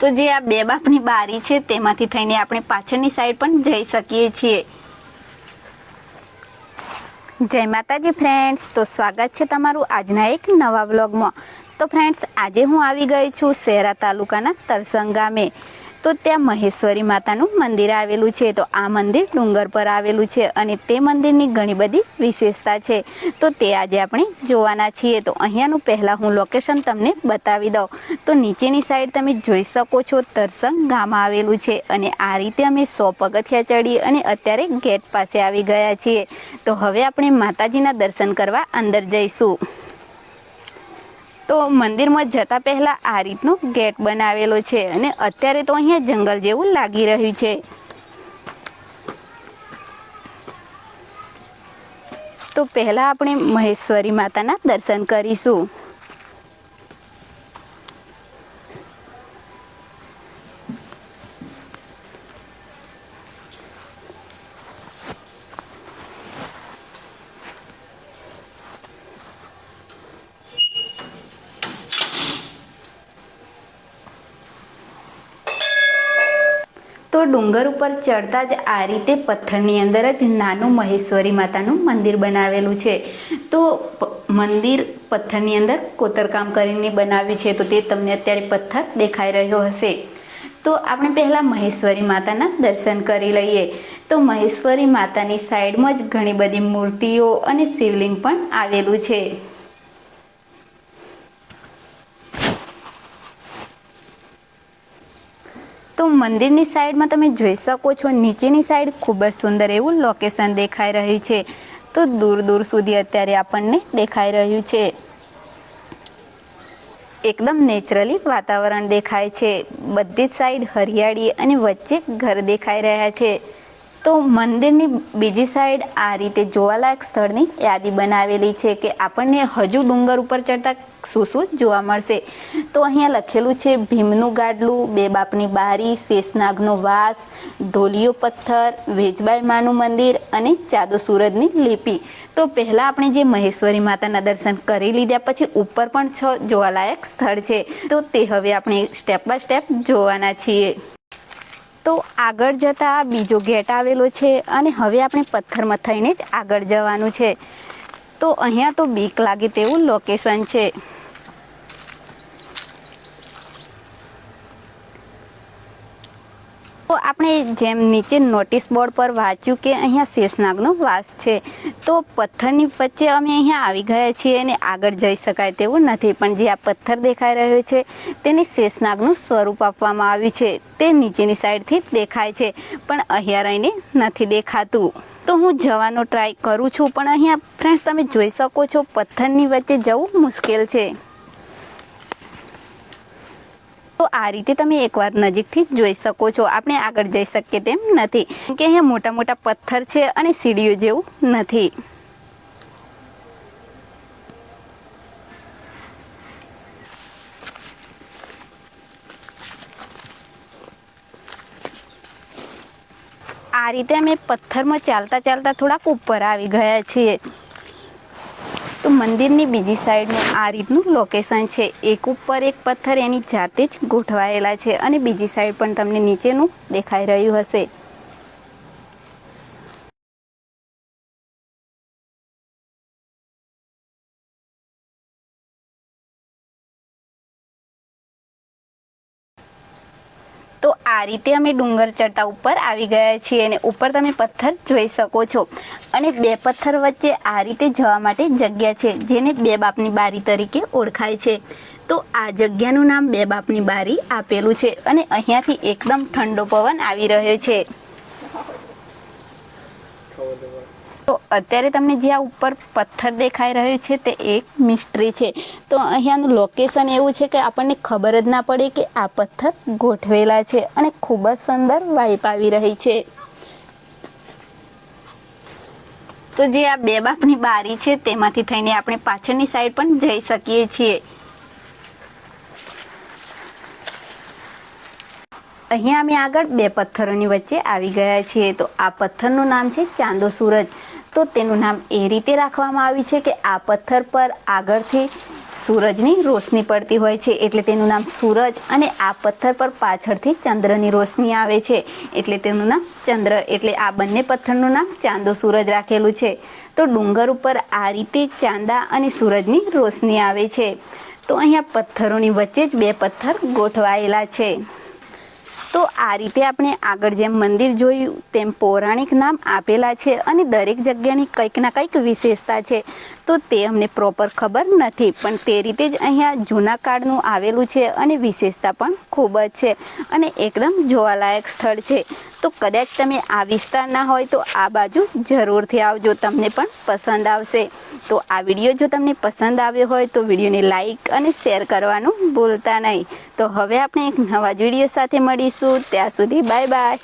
તો જે આ બે બાપની બારી છે, તેમાંથી થઈને આપણે પાછળની સાઈડ પણ જઈ શકીએ છીએ. જય માતાજી ફ્રેન્ડ્સ તો સ્વાગત છે તમારું આજના એક નવા બ્લોગમાં તો ફ્રેન્ડ્સ આજે હું આવી ગઈ છું શહેરા તાલુકાના તરસંગ ગામે. તો ત્યાં મહેશ્વરી માતાનું મંદિર આવેલું છે. તો આ મંદિર ડુંગર પર આવેલું છે અને તે મંદિરની ઘણી બધી વિશેષતા છે. તો તે આજે આપણે જોવાના છીએ. તો અહીંયાનું પહેલાં હું લોકેશન તમને બતાવી દઉં. તો નીચેની સાઈડ તમે જોઈ શકો છો તરસંગ ગામ આવેલું છે અને આ રીતે અમે સો પગથિયા ચડી અને અત્યારે ગેટ પાસે આવી ગયા છીએ. તો હવે આપણે માતાજીના દર્શન કરવા અંદર જઈશું. તો મંદિરમાં જતા પહેલા આ રીતનો ગેટ બનાવેલો છે અને અત્યારે તો અહીંયા જંગલ જેવું લાગી રહ્યું છે. તો પહેલા આપણે મહેશ્વરી માતાના દર્શન કરીશું. તો ડુંગર ઉપર ચડતા જ આ રીતે પથ્થરની અંદર જ નાનું મહેશ્વરી માતાનું મંદિર બનાવેલું છે. તો મંદિર પથ્થરની અંદર કોતરકામ કરીને બનાવ્યું છે તો તે તમને અત્યારે પથ્થર દેખાઈ રહ્યો હશે. તો આપણે પહેલાં મહેશ્વરી માતાના દર્શન કરી લઈએ. તો મહેશ્વરી માતાની સાઈડમાં જ ઘણી બધી મૂર્તિઓ અને શિવલિંગ પણ આવેલું છે. તો મંદિરની સાઈડમાં તમે જોઈ શકો છો. નીચેની સાઈડ ખૂબ જ સુંદર એવું લોકેશન દેખાઈ રહ્યું છે. તો દૂર દૂર સુધી અત્યારે આપણને દેખાઈ રહ્યું છે. એકદમ નેચરલી વાતાવરણ દેખાય છે. બધી જ સાઈડ હરિયાળી અને વચ્ચે ઘર દેખાઈ રહ્યા છે. તો મંદિરની બીજી સાઈડ આ રીતે જોવાલાયક સ્થળની યાદી બનાવેલી છે કે આપણને હજુ ડુંગર ઉપર ચડતા શું શું જોવા મળશે. તો અહીંયા લખેલું છે, ભીમનું ગાડલું, બે બાપની બારી, શેષનાગનો વાસ ઢોલિયો પથ્થર, વેજબાઈ માનું મંદિર અને ચાદો સુરજની લિપિ. તો પહેલાં આપણે જે મહેશ્વરી માતાના દર્શન કરી લીધા પછી ઉપર પણ છ જોવાલાયક સ્થળ છે. તો તે હવે આપણે સ્ટેપ બાય સ્ટેપ જોવાના છીએ. તો આગળ જતા બીજો ગેટ આવેલો છે અને હવે આપણે પથ્થરમાં થઈને જ આગળ જવાનું છે. તો અહીંયા તો બીક લાગે તેવું લોકેશન છે. તો આપણે જેમ નીચે નોટિસ બોર્ડ પર વાંચ્યું કે અહીંયા શેષનાગનો વાસ છે, તો પથ્થરની વચ્ચે અમે અહીંયા આવી ગયા છીએ અને આગળ જઈ શકાય તેવું નથી. પણ જે આ પથ્થર દેખાઈ રહ્યો છે, તેને શેષનાગનું સ્વરૂપ આપવામાં આવ્યું છે. તે નીચેની સાઈડથી દેખાય છે, પણ અહીંયા રહીને નથી દેખાતું. તો હું જવાનો ટ્રાય કરું છું, પણ અહીંયા ફ્રેન્ડ્સ તમે જોઈ શકો છો, પથ્થરની વચ્ચે જવું મુશ્કેલ છે. તો આ રીતે તમે એકવાર નજીકથી જોઈ શકો છો. આપણે આગળ જઈ શકીએ તેમ નથી. કે અહીંયા મોટા મોટા પથ્થર છે અને સીડીઓ જેવું નથી. આ રીતે અમે પથ્થરમાં ચાલતા ચાલતા થોડાક ઉપર આવી ગયા છીએ. તો મંદિરની બીજી સાઈડનું આ રીતનું લોકેશન છે. એક ઉપર એક પથ્થર, એની જાતે જ ગોઠવાયેલા છે અને બીજી સાઈડ પણ તમને નીચેનું દેખાઈ રહ્યું હશે. તો આ રીતે અમે ડુંગર ચડતા ઉપર આવી ગયા છીએ અને ઉપર તમે પથ્થર જોઈ શકો છો. અને બે પથ્થર વચ્ચે આ રીતે જવા માટે જગ્યા છે, જેને બે બાપની બારી તરીકે ઓળખાય છે. તો આ જગ્યાનું નામ બે બાપની બારી આપેલું છે અને અહીંયાથી એકદમ ઠંડો પવન આવી રહ્યો છે. અત્યારે તમને જે આ ઉપર પથ્થર દેખાઈ રહ્યો છે તે એક મિસ્ટ્રી છે. તો અહીંયાનું લોકેશન એવું છે કે આપણને ખબર જ ના પડે કે આ પથ્થર ગોઠવેલા છે અને ખૂબ જ સુંદર વાઇપ આવી રહી છે. તો જે આ બે બાપની બારી છે તેમાંથી થઈને આપણે પાછળની સાઈડ પણ જઈ શકીએ છીએ. અહીંયા અમે આગળ બે પથ્થરોની વચ્ચે આવી ગયા છીએ. તો આ પથ્થરનું નામ છે ચાંદો સૂરજ. તો તેનું નામ એ રીતે રાખવામાં આવ્યું છે કે આ પથ્થર પર આગળથી સૂરજની રોશની પડતી હોય છે. એટલે તેનું નામ સૂરજ અને આ પથ્થર પર પાછળથી ચંદ્રની રોશની આવે છે. એટલે તેનું નામ ચંદ્ર. એટલે આ બંને પથ્થરનું નામ ચાંદો સૂરજ રાખેલું છે. તો ડુંગર ઉપર આ રીતે ચાંદા અને સૂરજની રોશની આવે છે. તો અહીંયા પથ્થરોની વચ્ચે જ બે પથ્થર ગોઠવાયેલા છે. આ રીતે આપણે આગળ જેમ મંદિર જોયું, તેમ પૌરાણિક નામ આપેલા છે અને દરેક જગ્યાની કંઈક ના કંઈક વિશેષતા છે. તો તે અમને પ્રોપર ખબર નથી, પણ તે રીતે જ અહીંયા જૂના કાળનું આવેલું છે અને વિશેષતા પણ ખૂબ જ છે અને એકદમ જોવાલાયક સ્થળ છે. તો કદાચ તમે આ વિસ્તારના હોય તો આ બાજુ જરૂરથી આવજો, તમને પણ પસંદ આવશે. તો આ વીડિયો જો તમને પસંદ આવ્યો હોય તો વિડીયોને લાઇક અને શેર કરવાનું ભૂલતા નહીં. તો હવે આપણે એક નવા જ વીડિયો સાથે મળીશું. ત્યાં સુધી બાય બાય.